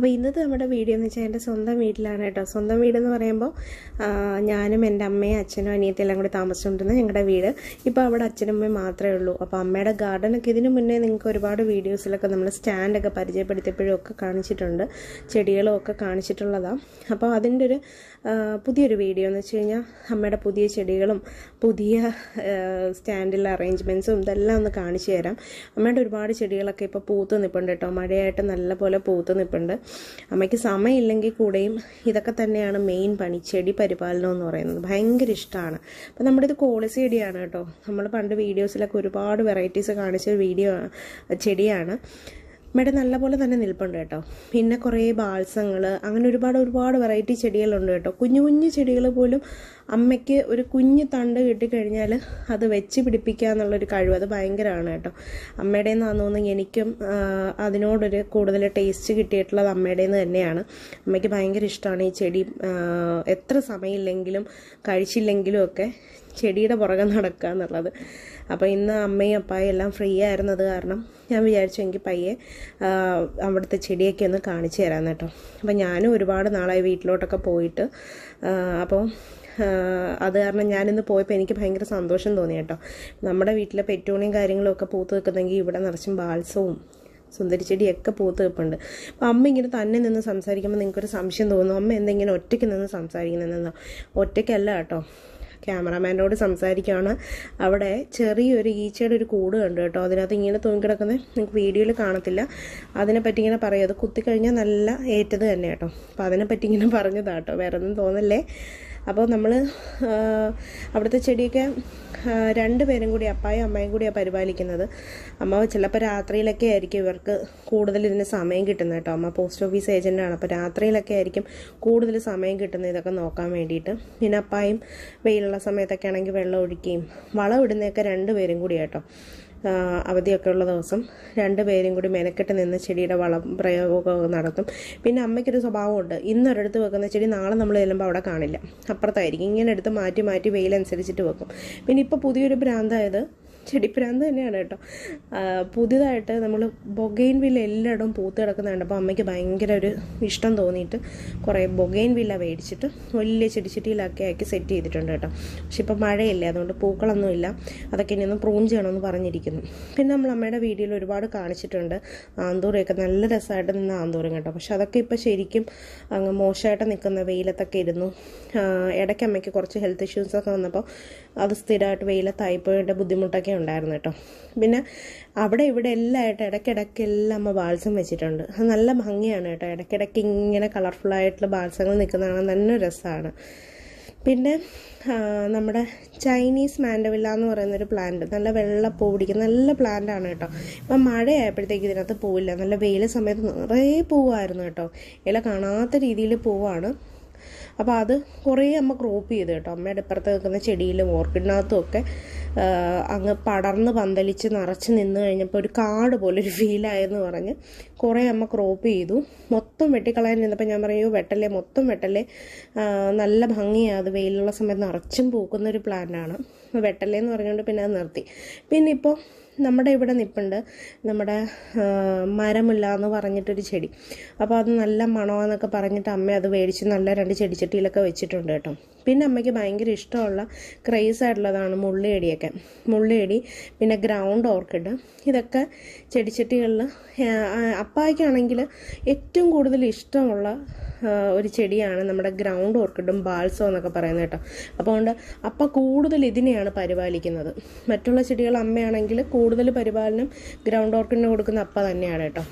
അപ്പോൾ ഇന്നത്തെ നമ്മുടെ വീഡിയോ എന്ന് വെച്ചാൽ എന്റെ സ്വന്തം വീട്ടിലാണ് കേട്ടോ. സ്വന്തം വീടെന്ന് പറയുമ്പോൾ ഞാനും എന്റെ അമ്മയും അച്ഛനും അനിയത്തി എല്ലാം കൂടി താമസിച്ചുകൊണ്ടിരുന്ന ഞങ്ങളുടെ വീട്. ഇപ്പോൾ അവിടെ അച്ഛനും അമ്മയും മാത്രമേ ഉള്ളൂ. അപ്പോൾ അമ്മയുടെ ഗാർഡനൊക്കെ ഇതിനു മുന്നേ നിങ്ങൾക്ക് ഒരുപാട് വീഡിയോസിലൊക്കെ നമ്മൾ സ്റ്റാൻഡൊക്കെ പരിചയപ്പെടുത്തിയപ്പോഴും ഒക്കെ കാണിച്ചിട്ടുണ്ട്. ചെടികളും ഒക്കെ കാണിച്ചിട്ടുള്ളതാണ് അപ്പോൾ അതിന്റെ ഒരു പുതിയൊരു വീഡിയോ എന്ന് വെച്ച് കഴിഞ്ഞാൽ അമ്മയുടെ പുതിയ ചെടികളും പുതിയ സ്റ്റാൻഡിലെ അറേഞ്ച്മെന്റ്സും ഇതെല്ലാം ഒന്ന് കാണിച്ചു തരാം. അമ്മയുടെ ഒരുപാട് ചെടികളൊക്കെ ഇപ്പോൾ പൂത്ത് നിൽപ്പുണ്ട് കേട്ടോ. മഴയായിട്ട് നല്ലപോലെ പൂത്ത് നിൽപ്പുണ്ട് അമ്മയ്ക്ക് സമയമില്ലെങ്കിൽ കൂടെയും ഇതൊക്കെ തന്നെയാണ് മെയിൻ പണി. ചെടി പരിപാലനം എന്ന് പറയുന്നത് ഭയങ്കര ഇഷ്ടമാണ്. അപ്പം നമ്മുടെ ഇത് കോളിസ് ചെടിയാണ് കേട്ടോ. നമ്മൾ പണ്ട് വീഡിയോസിലൊക്കെ ഒരുപാട് വെറൈറ്റീസ് കാണിച്ച വീഡിയോ ചെടിയാണ്. അമ്മയുടെ നല്ലപോലെ തന്നെ നിൽപ്പുണ്ട് കേട്ടോ. പിന്നെ കുറേ ബാൾസങ്ങൾ അങ്ങനെ ഒരുപാട് ഒരുപാട് വെറൈറ്റി ചെടികളുണ്ട് കേട്ടോ. കുഞ്ഞു കുഞ്ഞു ചെടികൾ പോലും അമ്മയ്ക്ക് ഒരു കുഞ്ഞു തണ്ട് കിട്ടിക്കഴിഞ്ഞാൽ അത് വെച്ച് പിടിപ്പിക്കുക എന്നുള്ളൊരു കഴിവ് അത് ഭയങ്കരമാണ് കേട്ടോ. അമ്മയുടെ നിന്നാന്ന് തോന്നുന്നു എനിക്കും അതിനോടൊരു കൂടുതൽ ടേസ്റ്റ് കിട്ടിയിട്ടുള്ളത് അമ്മയുടെ നിന്ന് തന്നെയാണ്. അമ്മയ്ക്ക് ഭയങ്കര ഇഷ്ടമാണ് ഈ ചെടി എത്ര സമയമില്ലെങ്കിലും കഴിച്ചില്ലെങ്കിലും ഒക്കെ ചെടിയുടെ പുറകെ നടക്കുക എന്നുള്ളത്. അപ്പോൾ ഇന്ന് അമ്മയും അപ്പായും എല്ലാം ഫ്രീ ആയിരുന്നത് കാരണം ഞാൻ വിചാരിച്ചു എനിക്ക് പയ്യെ അവിടുത്തെ ചെടിയൊക്കെ ഒന്ന് കാണിച്ചു തരാം കേട്ടോ. അപ്പം ഞാനും ഒരുപാട് നാളായി വീട്ടിലോട്ടൊക്കെ പോയിട്ട് അപ്പോൾ അത് കാരണം ഞാനിന്ന് പോയപ്പോൾ എനിക്ക് ഭയങ്കര സന്തോഷം തോന്നി കേട്ടോ. നമ്മുടെ വീട്ടിലെ പെറ്റൂണിയും കാര്യങ്ങളും ഒക്കെ പൂത്ത് നിൽക്കുന്നെങ്കിൽ ഇവിടെ നിറച്ചും സുന്ദരി ചെടിയൊക്കെ പൂത്ത് നിൽപ്പുണ്ട്. അപ്പം അമ്മ ഇങ്ങനെ തന്നെ നിന്ന് സംസാരിക്കുമ്പോൾ നിങ്ങൾക്കൊരു സംശയം തോന്നും അമ്മ എന്തെങ്കിലും ഒറ്റയ്ക്ക് നിന്ന് സംസാരിക്കുന്നതെന്നോ ഒറ്റയ്ക്കല്ല കേട്ടോ. ക്യാമറാമാനോട് സംസാരിക്കുകയാണ്. അവിടെ ചെറിയൊരു ഈച്ചയുടെ ഒരു കൂട് കണ്ടു കേട്ടോ. അതിനകത്ത് ഇങ്ങനെ തൂങ്ങിക്കിടക്കുന്നത് നിങ്ങൾക്ക് വീഡിയോയിൽ കാണത്തില്ല. അതിനെപ്പറ്റി ഇങ്ങനെ പറയും. അത് കുത്തിക്കഴിഞ്ഞാൽ നല്ല ഏറ്റത് തന്നെ കേട്ടോ. അപ്പോൾ അതിനെപ്പറ്റി ഇങ്ങനെ പറഞ്ഞതാട്ടോ വേറെ ഒന്നും തോന്നല്ലേ? അപ്പോൾ നമ്മൾ അവിടുത്തെ ചെടിയൊക്കെ രണ്ട് പേരും കൂടി അപ്പായും അമ്മയും കൂടിയാണ് പരിപാലിക്കുന്നത്. അമ്മ ചിലപ്പോൾ രാത്രിയിലൊക്കെ ആയിരിക്കും ഇവർക്ക് കൂടുതൽ ഇതിന് സമയം കിട്ടുന്നത് കേട്ടോ. അമ്മ പോസ്റ്റ് ഓഫീസ് ഏജന്റാണ് അപ്പോൾ രാത്രിയിലൊക്കെ ആയിരിക്കും കൂടുതൽ സമയം കിട്ടുന്നത് ഇതൊക്കെ നോക്കാൻ വേണ്ടിയിട്ട്. പിന്നെ അപ്പായും വെയിലുള്ള സമയത്തൊക്കെ ആണെങ്കിൽ വെള്ളം ഒഴിക്കുകയും വളം ഇടുന്നതൊക്കെ രണ്ട് പേരും കൂടി കേട്ടോ. അവധിയൊക്കെ ഉള്ള ദിവസം രണ്ട് പേരും കൂടി മെനക്കെട്ട് നിന്ന് ചെടിയുടെ വളം പ്രയോഗമൊക്കെ നടത്തും. പിന്നെ അമ്മയ്ക്കൊരു സ്വഭാവമുണ്ട്. ഇന്ന് ഒരിടത്ത് വെക്കുന്ന ചെടി നാളെ നമ്മൾ ചെല്ലുമ്പോൾ അവിടെ കാണില്ല. അപ്പുറത്തായിരിക്കും. ഇങ്ങനെ എടുത്ത് മാറ്റി മാറ്റി വെയിലനുസരിച്ചിട്ട് വെക്കും. പിന്നെ ഇപ്പോൾ പുതിയൊരു ഭ്രാന്തായത് ചെടിപ്രാന്ത് തന്നെയാണ് കേട്ടോ. പുതിയതായിട്ട് നമ്മൾ ബൊഗൈൻ വില്ല എല്ലായിടവും പൂത്ത് കിടക്കുന്ന അപ്പോൾ അമ്മയ്ക്ക് ഭയങ്കര ഒരു ഇഷ്ടം തോന്നിയിട്ട് കുറേ ബൊഗൈൻ വില്ല മേടിച്ചിട്ട് വലിയ ചെടിച്ചട്ടിയിലൊക്കെ ആക്കി സെറ്റ് ചെയ്തിട്ടുണ്ട് കേട്ടോ. പക്ഷെ ഇപ്പം മഴയില്ല അതുകൊണ്ട് പൂക്കളൊന്നുമില്ല അതൊക്കെ ഇനി ഒന്ന് പ്രൂൺ ചെയ്യണമെന്ന് പറഞ്ഞിരിക്കുന്നു. പിന്നെ നമ്മൾ അമ്മയുടെ വീഡിയോയിൽ ഒരുപാട് കാണിച്ചിട്ടുണ്ട്. ആന്തൂറിയൊക്കെ നല്ല രസമായിട്ട് നിന്ന് ആന്തൂരം കേട്ടോ. പക്ഷെ അതൊക്കെ ഇപ്പോൾ ശരിക്കും അങ്ങ് മോശമായിട്ട് നിൽക്കുന്ന വെയിലത്തൊക്കെ ഇരുന്നു. ഇടയ്ക്ക് അമ്മയ്ക്ക് കുറച്ച് ഹെൽത്ത് ഇഷ്യൂസൊക്കെ വന്നപ്പോൾ അത് സ്ഥിരമായിട്ട് വെയിലത്തായിപ്പോയതിന്റെ ബുദ്ധിമുട്ടൊക്കെ ഉണ്ടായിരുന്നു കേട്ടോ. പിന്നെ അവിടെ ഇവിടെ എല്ലാമായിട്ട് ഇടയ്ക്കിടയ്ക്ക് എല്ലാം അമ്മ ബാൽസം വെച്ചിട്ടുണ്ട്. അത് നല്ല ഭംഗിയാണ് കേട്ടോ. ഇടയ്ക്കിടയ്ക്ക് ഇങ്ങനെ കളർഫുള്ളായിട്ടുള്ള ബാൽസങ്ങൾ നിൽക്കുന്ന കാണാൻ തന്നെ രസമാണ്. പിന്നെ നമ്മുടെ ചൈനീസ് മാൻഡവില്ല എന്ന് പറയുന്നൊരു പ്ലാന്റ് നല്ല വെള്ള പൂ പിടിക്കുന്ന നല്ല പ്ലാന്റ് ആണ് കേട്ടോ. ഇപ്പം മഴയായപ്പോഴത്തേക്ക് ഇതിനകത്ത് പൂവില്ല. നല്ല വെയിൽ സമയത്ത് നിറയെ പൂവായിരുന്നു കേട്ടോ. ഇല കാണാത്ത രീതിയിൽ പൂവാണ്. അപ്പോൾ അത് കുറേ അമ്മ ക്രോപ്പ് ചെയ്ത് കേട്ടോ. അമ്മയുടെ ഇപ്പുറത്ത് നിൽക്കുന്ന ചെടിയിലും ഓർക്കിഡിനകത്തും ഒക്കെ അങ്ങ് പടർന്ന് പന്തലിച്ച് നിറച്ച് നിന്ന് കഴിഞ്ഞപ്പോൾ ഒരു കാട് പോലെ ഒരു ഫീലായെന്ന് പറഞ്ഞ് കുറേ അമ്മ ക്രോപ്പ് ചെയ്തു. മൊത്തം വെട്ടിക്കളയാൻ നിന്നപ്പോൾ ഞാൻ പറയൂ വെട്ടല്ലേ മൊത്തം വെട്ടല്ലേ. നല്ല ഭംഗിയാണ് അത് വെയിലുള്ള സമയത്ത് നിറച്ചും പൂക്കുന്ന ഒരു പ്ലാന്റാണ് വെട്ടല്ലേ എന്ന് പറഞ്ഞുകൊണ്ട് പിന്നെ അത് നിർത്തി. പിന്നെ ഇപ്പോൾ നമ്മുടെ ഇവിടെ നിൽപ്പുണ്ട് നമ്മുടെ മരമില്ല എന്ന് പറഞ്ഞിട്ടൊരു ചെടി. അപ്പോൾ അത് നല്ല മണമാന്നൊക്കെ പറഞ്ഞിട്ട് അമ്മ അത് മേടിച്ച് നല്ല രണ്ട് ചെടിച്ചട്ടിയിലൊക്കെ വെച്ചിട്ടുണ്ട് കേട്ടോ. പിന്നെ അമ്മയ്ക്ക് ഭയങ്കര ഇഷ്ടമുള്ള ക്രേസ് ആയിട്ടുള്ളതാണ് മുള്ളിയടിയൊക്കെ മുള്ളിയടി പിന്നെ ഗ്രൗണ്ട് ഓർക്കിഡ്. ഇതൊക്കെ ചെടിച്ചട്ടികളിൽ അപ്പായ്ക്കാണെങ്കിൽ ഏറ്റവും കൂടുതൽ ഇഷ്ടമുള്ള ഒരു ചെടിയാണ് നമ്മുടെ ഗ്രൗണ്ട് ഓർക്കിഡും ബാൾസോ എന്നൊക്കെ പറയുന്നത് കേട്ടോ. അപ്പോൾ അതുകൊണ്ട് അപ്പം കൂടുതൽ ഇതിനെയാണ് പരിപാലിക്കുന്നത്. മറ്റുള്ള ചെടികൾ അമ്മയാണെങ്കിൽ കൂടുതൽ പരിപാലനം ഗ്രൗണ്ട് ഓർക്കിഡിന് കൊടുക്കുന്ന അപ്പ തന്നെയാണ് കേട്ടോ.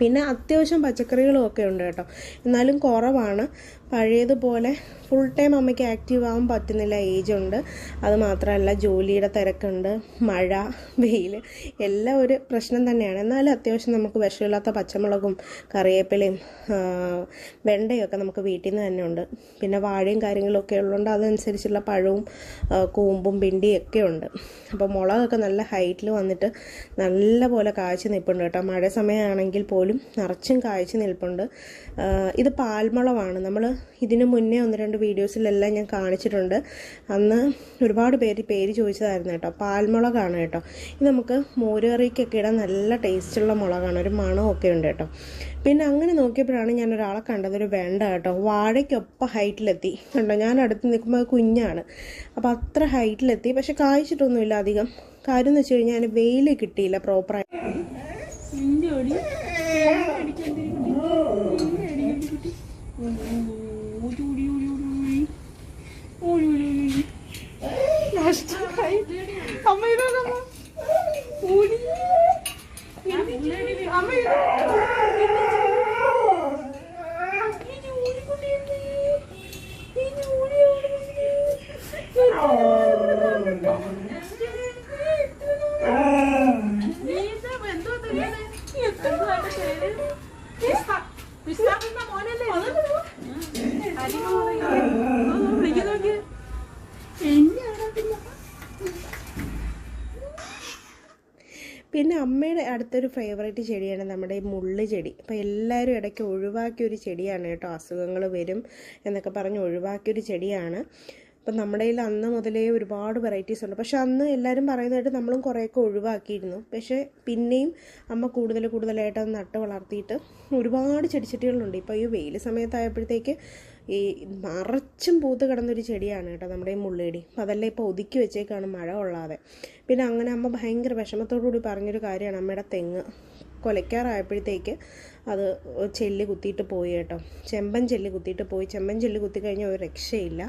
പിന്നെ അത്യാവശ്യം പച്ചക്കറികളും ഒക്കെ ഉണ്ട് കേട്ടോ. എന്നാലും കുറവാണ്. പഴയതുപോലെ ഫുൾ ടൈം അമ്മയ്ക്ക് ആക്റ്റീവ് ആവാൻ പറ്റുന്നില്ല. ഏജ് ഉണ്ട്. അത് മാത്രമല്ല ജോലിയുടെ തിരക്കുണ്ട്. മഴ വെയിൽ എല്ലാം ഒരു പ്രശ്നം തന്നെയാണ്. എന്നാലും അത്യാവശ്യം നമുക്ക് വിഷമില്ലാത്ത പച്ചമുളകും കറിവേപ്പിലയും വെണ്ടയൊക്കെ നമുക്ക് വീട്ടിൽ നിന്ന് തന്നെ ഉണ്ട്. പിന്നെ വാഴയും കാര്യങ്ങളൊക്കെ ഉള്ളതുകൊണ്ട് അതനുസരിച്ചുള്ള പഴവും കൂമ്പും പിണ്ടിയും ഒക്കെ ഉണ്ട്. അപ്പോൾ മുളകൊക്കെ നല്ല ഹൈറ്റിൽ വന്നിട്ട് നല്ല പോലെ കാഴ്ച നിൽപ്പുണ്ട് കേട്ടോ. മഴ സമയമാണെങ്കിൽ പോലും നിറച്ചും കാഴ്ച നിൽപ്പുണ്ട്. ഇത് പാൽമുളവാണ് നമ്മൾ ഇതിനു മുന്നേ ഒന്ന് രണ്ട് വീഡിയോസിലെല്ലാം ഞാൻ കാണിച്ചിട്ടുണ്ട്. അന്ന് ഒരുപാട് പേര് പേര് ചോദിച്ചതായിരുന്നു കേട്ടോ. പാൽമുളകാണ് കേട്ടോ. ഇത് നമുക്ക് മോരുകറിക്കൊക്കെ ഇടാൻ നല്ല ടേസ്റ്റുള്ള മുളകാണ്. ഒരു മണമൊക്കെ ഉണ്ട് കേട്ടോ. പിന്നെ അങ്ങനെ നോക്കിയപ്പോഴാണ് ഞാൻ ഒരാളെ കണ്ടത്. ഒരു വേണ്ട കേട്ടോ. വാഴയ്ക്കൊപ്പം ഹൈറ്റിലെത്തി. കണ്ടോ? ഞാൻ അടുത്ത് നിൽക്കുമ്പോൾ കുഞ്ഞാണ്. അപ്പോൾ അത്ര ഹൈറ്റിലെത്തി. പക്ഷെ കായ്ച്ചിട്ടൊന്നുമില്ല അധികം. കാര്യം എന്ന് വെച്ച് കഴിഞ്ഞാൽ വെയിൽ കിട്ടിയില്ല പ്രോപ്പറായിട്ട് 오, 오조리 പിന്നെ അമ്മയുടെ അടുത്തൊരു ഫേവറേറ്റ് ചെടിയാണ് നമ്മുടെ ഈ മുള്ള് ചെടി. അപ്പോൾ എല്ലാവരും ഇടയ്ക്ക് ഒഴിവാക്കിയ ഒരു ചെടിയാണ് കേട്ടോ. അസുഖങ്ങൾ വരും എന്നൊക്കെ പറഞ്ഞ് ഒഴിവാക്കിയൊരു ചെടിയാണ്. അപ്പം നമ്മുടെ കയ്യിൽ അന്ന് മുതലേ ഒരുപാട് വെറൈറ്റീസ് ഉണ്ട്. പക്ഷെ അന്ന് എല്ലാവരും പറയുന്നതായിട്ട് നമ്മളും കുറേയൊക്കെ ഒഴിവാക്കിയിരുന്നു. പക്ഷേ പിന്നെയും അമ്മ കൂടുതൽ കൂടുതലായിട്ട് അത് നട്ട് വളർത്തിയിട്ട് ഒരുപാട് ചെടിച്ചട്ടികളുണ്ട്. ഇപ്പോൾ ഈ വെയിൽ സമയത്തായപ്പോഴത്തേക്ക് ഈ നിറച്ചും പൂത്ത് കിടന്നൊരു ചെടിയാണ് കേട്ടോ നമ്മുടെ ഈ മുള്ളേടി. അപ്പോൾ അതെല്ലാം ഇപ്പോൾ ഒതുക്കി വെച്ചേക്കാണ് മഴ കൊള്ളാതെ. പിന്നെ അങ്ങനെ അമ്മ ഭയങ്കര വിഷമത്തോടു കൂടി പറഞ്ഞൊരു കാര്യമാണ് അമ്മയുടെ തെങ്ങ് കൊലയ്ക്കാറായപ്പോഴത്തേക്ക് അത് ചെല്ലി കുത്തിയിട്ട് പോയി കേട്ടോ. ചെമ്പൻ ചെല്ലി കുത്തിയിട്ട് പോയി. ചെമ്പൻ ചെല്ലി കുത്തി കഴിഞ്ഞാൽ ഒരു രക്ഷയില്ല.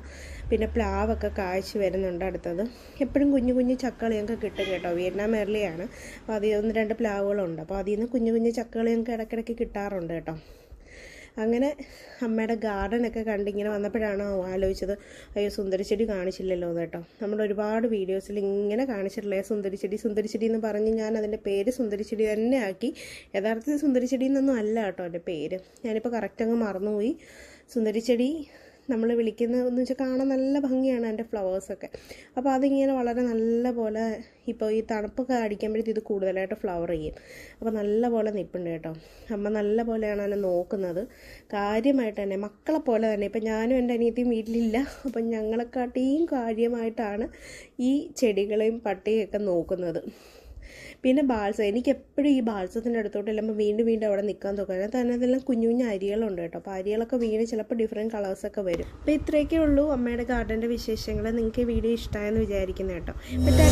പിന്നെ പ്ലാവൊക്കെ കാഴ്ച വരുന്നുണ്ട് അടുത്തത്. എപ്പോഴും കുഞ്ഞു കുഞ്ഞു ചക്കകൾ ഞങ്ങൾക്ക് കിട്ടും കേട്ടോ. വിയറ്റ്നാം എർലിയാണ് അപ്പോൾ അതിൽ ഒന്ന് രണ്ട് പ്ലാവുകളുണ്ട്. അപ്പോൾ അതിൽ നിന്ന് കുഞ്ഞു കുഞ്ഞു ചക്കകൾ ഞങ്ങൾക്ക് ഇടയ്ക്കിടയ്ക്ക് കിട്ടാറുണ്ട് കേട്ടോ. അങ്ങനെ അമ്മയുടെ ഗാർഡനൊക്കെ കണ്ടിങ്ങനെ വന്നപ്പോഴാണ് ആലോചിച്ചത് അയ്യോ സുന്ദരിച്ചെടി കാണിച്ചില്ലല്ലോ എന്ന് കേട്ടോ. നമ്മൾ ഒരുപാട് വീഡിയോസിൽ ഇങ്ങനെ കാണിച്ചിട്ടില്ലേ സുന്ദരിച്ചെടി സുന്ദരിച്ചെടി എന്ന് പറഞ്ഞ് ഞാൻ അതിന്റെ പേര് സുന്ദരിച്ചെടി തന്നെ ആക്കി. യഥാർത്ഥത്തിൽ സുന്ദരിച്ചെടി എന്നൊന്നും അല്ല കേട്ടോ എന്റെ പേര്. ഞാനിപ്പോൾ കറക്റ്റ് അങ്ങ് മറന്നുപോയി. സുന്ദരിച്ചെടി നമ്മൾ വിളിക്കുന്ന എന്ന് വെച്ചാൽ കാണാൻ നല്ല ഭംഗിയാണ് അതിന്റെ ഫ്ലവേഴ്സൊക്കെ അപ്പോൾ അതിങ്ങനെ വളരെ നല്ല പോലെ ഇപ്പോൾ ഈ തണുപ്പൊക്കെ അടിക്കുമ്പോഴത്തേക്ക് ഇത് കൂടുതലായിട്ട് ഫ്ലവർ ചെയ്യും. അപ്പോൾ നല്ല പോലെ നിൽപ്പുണ്ട് കേട്ടോ. അമ്മ നല്ല പോലെയാണ് അതിനെ നോക്കുന്നത്. കാര്യമായിട്ട് തന്നെ മക്കളെ പോലെ തന്നെ. ഇപ്പം ഞാനും എന്റെ അനിയത്തിയും വീട്ടിലില്ല. അപ്പം ഞങ്ങളെക്കാട്ടിയും കാര്യമായിട്ടാണ് ഈ ചെടികളെയും പട്ടിയൊക്കെ നോക്കുന്നത്. പിന്നെ ബാൾസം എനിക്ക് എപ്പോഴും ഈ ബാൾസത്തിന്റെ അടുത്തോട്ട് എല്ലാം വീണ്ടും വീണ്ടും അവിടെ നിൽക്കാൻ തോന്നും. അതിനകത്ത് തന്നെ അതെല്ലാം കുഞ്ഞു കുഞ്ഞു അരികളുണ്ട് കേട്ടോ. അപ്പോൾ അരികളൊക്കെ വീണ് ചിലപ്പോൾ ഡിഫറെന്റ് കളേഴ്സൊക്കെ വരും. അപ്പോൾ ഇത്രയൊക്കെ ഉള്ളൂ അമ്മയുടെ ഗാർഡന്റെ വിശേഷങ്ങൾ നിങ്ങൾക്ക് ഈ വീഡിയോ ഇഷ്ടമായെന്ന് വിചാരിക്കുന്നത് കേട്ടോ. പറ്റാ